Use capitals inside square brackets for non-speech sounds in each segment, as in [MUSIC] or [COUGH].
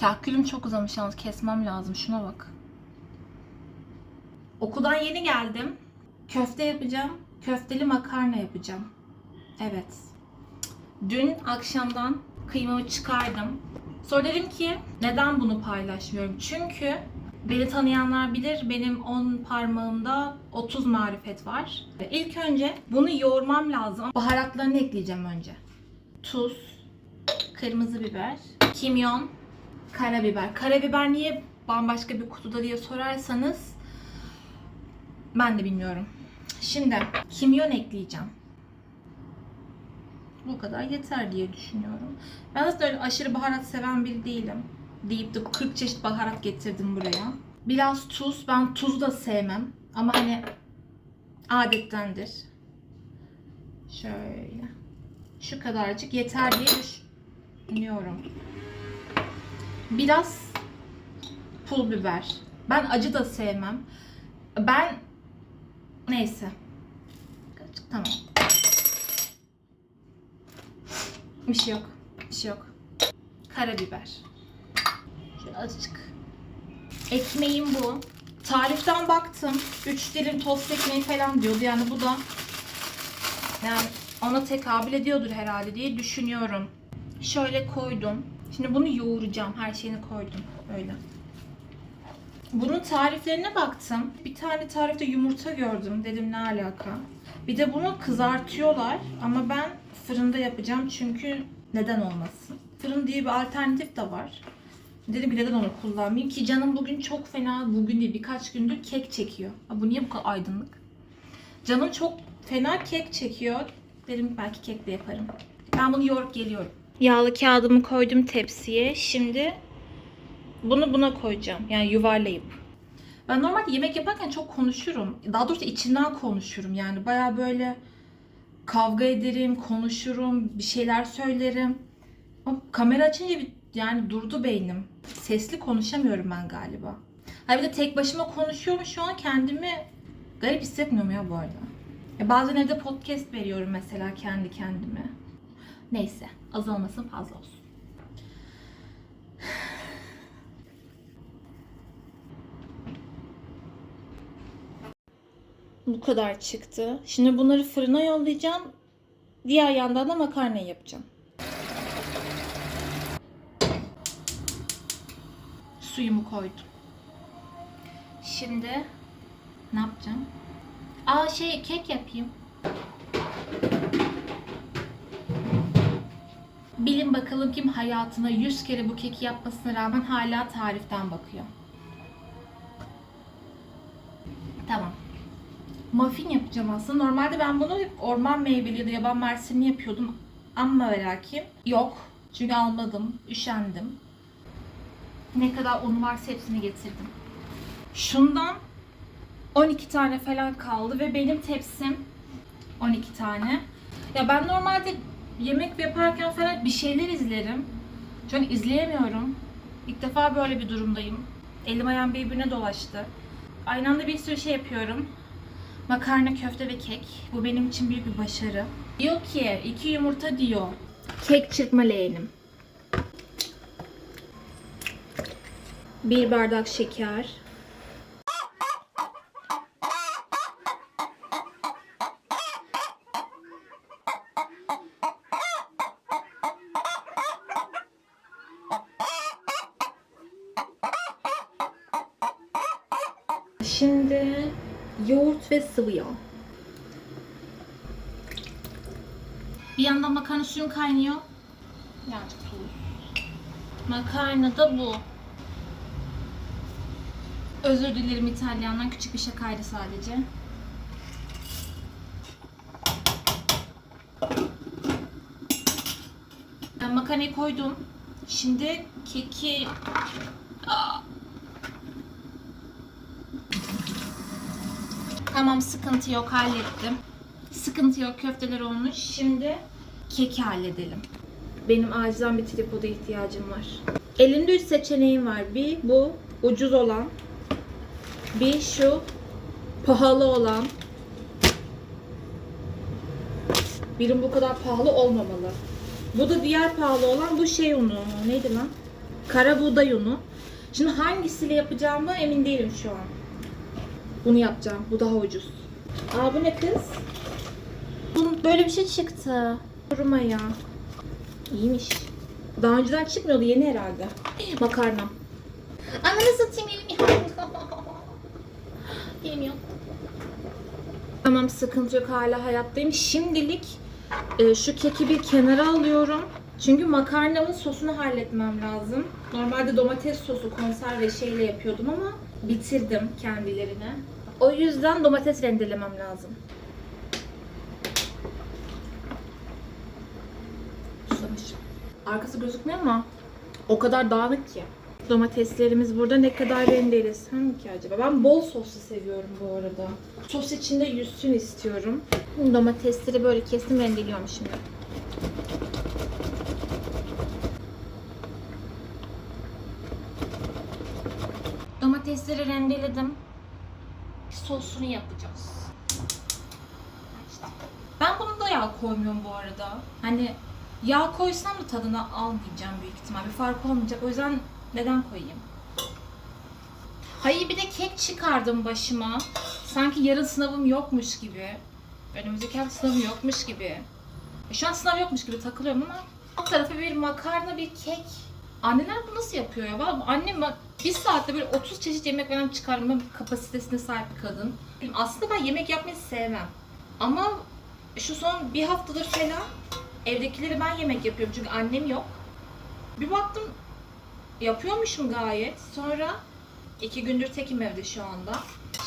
Kahkülüm çok uzamış yalnız kesmem lazım. Şuna bak. Okuldan yeni geldim. Köfte yapacağım. Köfteli makarna yapacağım. Evet. Dün akşamdan kıymamı çıkardım. Sonra dedim ki neden bunu paylaşmıyorum? Çünkü beni tanıyanlar bilir benim 10 parmağımda 30 marifet var. İlk önce bunu yoğurmam lazım. Baharatlarını ekleyeceğim önce. Tuz, kırmızı biber, kimyon, karabiber. Karabiber niye bambaşka bir kutuda diye sorarsanız ben de bilmiyorum. Şimdi kimyon ekleyeceğim. Bu kadar yeter diye düşünüyorum. Ben aslında öyle aşırı baharat seven biri değilim. Deyip de 40 çeşit baharat getirdim buraya. Biraz tuz. Ben tuzu da sevmem. Ama hani adettendir. Şöyle. Şu kadarcık yeter diye düşünüyorum. Biraz pul biber. Ben acı da sevmem. Ben neyse. Tamam. Bir şey yok. Bir şey yok. Karabiber. Şöyle azıcık. Ekmeğim bu. Tariften baktım. 3 dilim tost ekmeği falan diyordu. Yani bu da yani ona tekabül ediyordur herhalde diye düşünüyorum. Şöyle koydum. Şimdi bunu yoğuracağım. Her şeyini koydum. Öyle. Bunun tariflerine baktım. Bir tane tarifte yumurta gördüm. Dedim ne alaka. Bir de bunu kızartıyorlar ama ben fırında yapacağım çünkü neden olmasın. Fırın diye bir alternatif de var. Dedim ki neden onu kullanmayayım ki canım bugün çok fena, bugün değil birkaç gündür kek çekiyor. Ha, bu niye bu kadar aydınlık? Canım çok fena kek çekiyor. Dedim belki kek de yaparım. Ben bunu yoğurup geliyorum. Yağlı kağıdımı koydum tepsiye. Şimdi bunu buna koyacağım. Yani yuvarlayıp. Ben normalde yemek yaparken çok konuşurum. Daha doğrusu içinden konuşurum. Yani baya böyle kavga ederim, konuşurum, bir şeyler söylerim. Ama kamera açınca bir, yani durdu beynim. Sesli konuşamıyorum ben galiba. Ha bir de tek başıma konuşuyorum şu an kendimi garip hissetmiyorum ya bu arada. Ya bazen evde podcast veriyorum mesela kendi kendime. Neyse azalmasın fazla olsun. [SIGHS] Bu kadar çıktı. Şimdi bunları fırına yollayacağım. Diğer yandan da makarna yapacağım. [SIGHS] Suyumu koydum. Şimdi ne yapacağım? Aa şey kek yapayım. Bilin bakalım kim hayatına 100 kere bu keki yapmasına rağmen hala tariften bakıyor. Tamam. Muffin yapacağım aslında. Normalde ben bunu hep orman meyveli ya da yaban mersinli yapıyordum. Ama ve lakin yok. Çünkü almadım. Üşendim. Ne kadar un varsa hepsini getirdim. Şundan 12 tane falan kaldı ve benim tepsim 12 tane. Ya ben normalde yemek yaparken falan bir şeyler izlerim. Şu an izleyemiyorum. İlk defa böyle bir durumdayım. Elim ayağım birbirine dolaştı. Aynı anda bir sürü şey yapıyorum. Makarna, köfte ve kek. Bu benim için büyük bir başarı. Diyor ki iki yumurta diyor. Kek çırpma leğenim. Bir bardak şeker. Şimdi yoğurt ve sıvı yağ. Bir yandan makarna suyum kaynıyor. Birazcık tuz. Makarna da bu. Özür dilerim İtalyandan küçük bir şakaydı sadece. Ben makarnayı koydum. Şimdi keki Aa! Tamam sıkıntı yok hallettim. Sıkıntı yok köfteler olmuş. Şimdi keki halledelim. Benim acilen bir tripoda ihtiyacım var. Elimde üç seçeneğim var. Bir bu ucuz olan. Bir şu pahalı olan. Birim bu kadar pahalı olmamalı. Bu da diğer pahalı olan bu şey unu. Neydi lan? Kara buğday unu. Şimdi hangisiyle yapacağımı emin değilim şu an. Bunu yapacağım. Bu daha ucuz. Aa bu ne kız? Bunun böyle bir şey çıktı. Durma ya. İyiymiş. Daha önceden çıkmıyordu yeni herhalde. Makarna. Ananı satayım elim yandı. [LAUGHS] elim yandı. Tamam sıkıntı yok hala hayattayım. Şimdilik e, şu keki bir kenara alıyorum. Çünkü makarnamın sosunu halletmem lazım. Normalde domates sosu konserve şeyle yapıyordum ama bitirdim kendilerini. O yüzden domates rendelemem lazım. Arkası gözükmüyor ama o kadar dağınık ki. Domateslerimiz burada ne kadar rendelesem ki acaba? Ben bol soslu seviyorum bu arada. Sos içinde yüzsün istiyorum. Domatesleri böyle kestim rendeliyorum şimdi. Domatesleri rendeledim. Sosunu yapacağız. Ben bunu da yağ koymuyorum bu arada. Hani yağ koysam da tadını almayacağım büyük ihtimal. Bir fark olmayacak. O yüzden neden koyayım? Hayır bir de kek çıkardım başıma. Sanki yarın sınavım yokmuş gibi. Önümüzdeki hafta sınavım yokmuş gibi. E, Şu an sınav yokmuş gibi takılıyorum ama alt tarafı bir makarna, bir kek. Anneler bu nasıl yapıyor ya? Vallahi annem bir saatte böyle 30 çeşit yemek falan çıkarma kapasitesine sahip bir kadın. Aslında ben yemek yapmayı sevmem. Ama şu son bir haftadır falan evdekileri ben yemek yapıyorum çünkü annem yok. Bir baktım yapıyormuşum gayet. Sonra iki gündür tekim evde şu anda.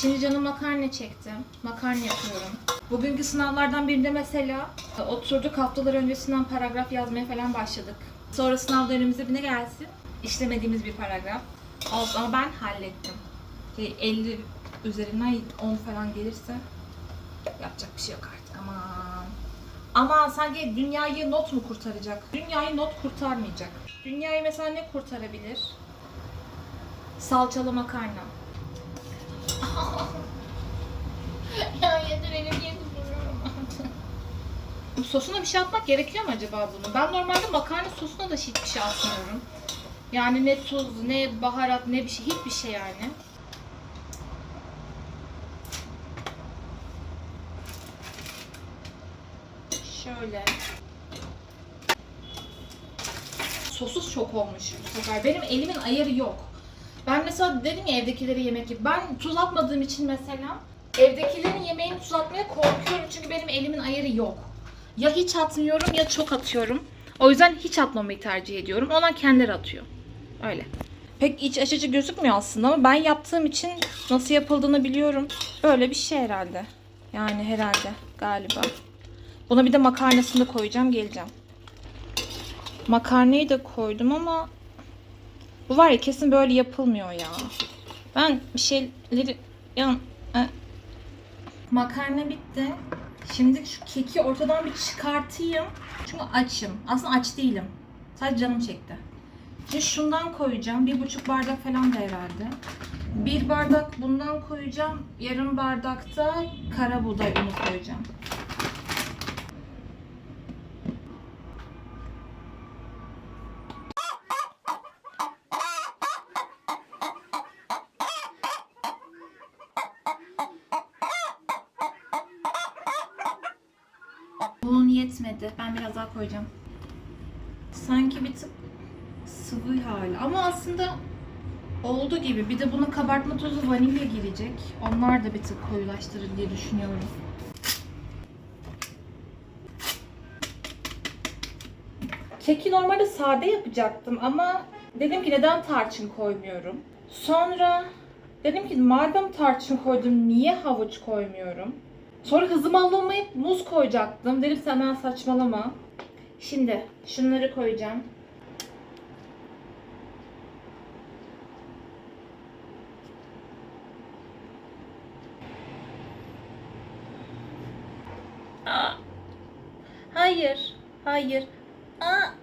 Şimdi canım makarna çekti. Makarna yapıyorum. Bugünkü sınavlardan birinde mesela oturduk haftalar öncesinden paragraf yazmaya falan başladık. Sonra sınav dönemimize bir ne gelsin? İşlemediğimiz bir paragraf. Olsun ama ben hallettim. Şey, 50 üzerinden 10 falan gelirse yapacak bir şey yok artık aman. Ama sanki dünyayı not mu kurtaracak? Dünyayı not kurtarmayacak. Dünyayı mesela ne kurtarabilir? Salçalı makarna. [LAUGHS] ya yeter elim sosuna bir şey atmak gerekiyor mu acaba bunu? Ben normalde makarna sosuna da hiçbir şey atmıyorum. Yani ne tuz, ne baharat, ne bir şey, hiçbir şey yani. Şöyle. Sosuz çok olmuş bu sefer. Benim elimin ayarı yok. Ben mesela dedim ya evdekileri yemek yap. Ben tuz atmadığım için mesela evdekilerin yemeğini tuz atmaya korkuyorum çünkü benim elimin ayarı yok. Ya hiç atmıyorum ya çok atıyorum. O yüzden hiç atmamayı tercih ediyorum. Onlar kendileri atıyor. Öyle. Pek iç açıcı gözükmüyor aslında ama ben yaptığım için nasıl yapıldığını biliyorum. Böyle bir şey herhalde. Yani herhalde galiba. Buna bir de makarnasını da koyacağım geleceğim. Makarnayı da koydum ama bu var ya kesin böyle yapılmıyor ya. Ben bir şeyleri ya e. makarna bitti. Şimdi şu keki ortadan bir çıkartayım. Çünkü açım. Aslında aç değilim. Sadece canım çekti. Şimdi şundan koyacağım. Bir buçuk bardak falan da herhalde. Bir bardak bundan koyacağım. Yarım bardakta kara buğday unu koyacağım. Bunun yetmedi. Ben biraz daha koyacağım. Sanki bir tık sıvı hali. Ama aslında oldu gibi. Bir de buna kabartma tozu vanilya girecek. Onlar da bir tık koyulaştırır diye düşünüyorum. Keki normalde sade yapacaktım ama dedim ki neden tarçın koymuyorum. Sonra dedim ki madem tarçın koydum niye havuç koymuyorum? Sonra hızımı alamayıp muz koyacaktım. Dedim sen ben saçmalama. Şimdi şunları koyacağım. Hayır. Hayır. Aa.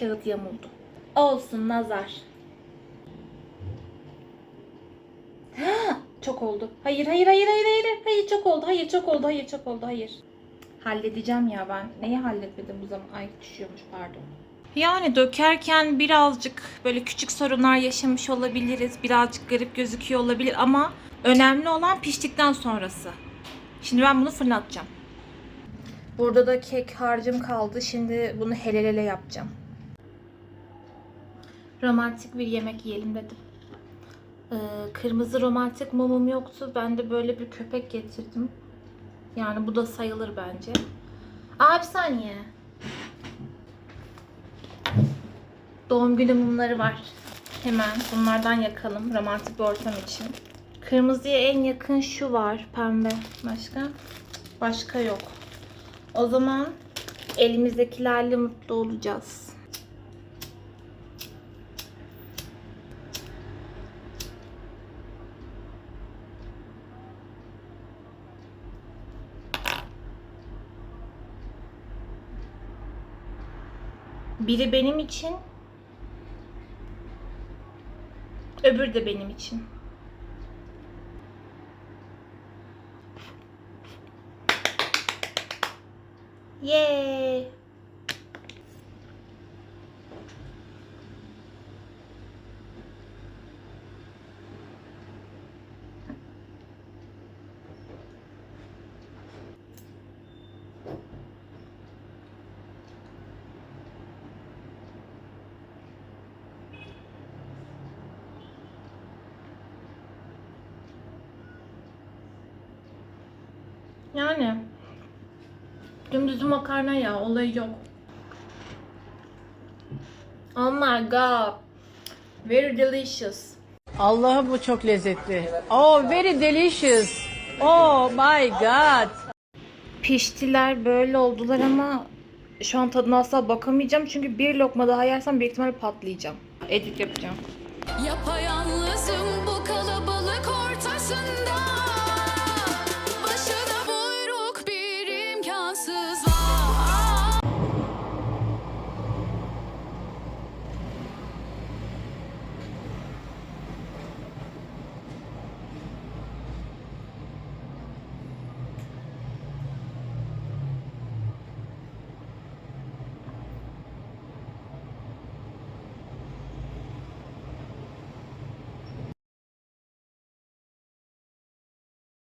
Kağıt yamuldu. Olsun nazar. Çok oldu. Hayır, hayır, hayır, hayır, hayır. Hayır, çok oldu. Hayır, çok oldu. Hayır, çok oldu. Hayır. Halledeceğim ya ben. Neyi halletmedim bu zaman? Ay düşüyormuş pardon. Yani dökerken birazcık böyle küçük sorunlar yaşamış olabiliriz. Birazcık garip gözüküyor olabilir ama önemli olan piştikten sonrası. Şimdi ben bunu fırına atacağım. Burada da kek harcım kaldı. Şimdi bunu helelele yapacağım. Romantik bir yemek yiyelim dedim. Ee, kırmızı romantik mumum yoktu. Ben de böyle bir köpek getirdim. Yani bu da sayılır bence. Aa bir saniye. Doğum günü mumları var. Hemen bunlardan yakalım romantik bir ortam için. Kırmızıya en yakın şu var pembe. Başka? Başka yok. O zaman elimizdekilerle mutlu olacağız. Biri benim için, öbürü de benim için. Yay! Yani dümdüz makarna ya olayı yok. Oh my god. Very delicious. Allah'ım bu çok lezzetli. Oh, very delicious. Oh my god. Piştiler böyle oldular ama şu an tadına asla bakamayacağım çünkü bir lokma daha yersem büyük ihtimalle patlayacağım. Edit yapacağım. Yapayalnızım bu kalabalık ortasında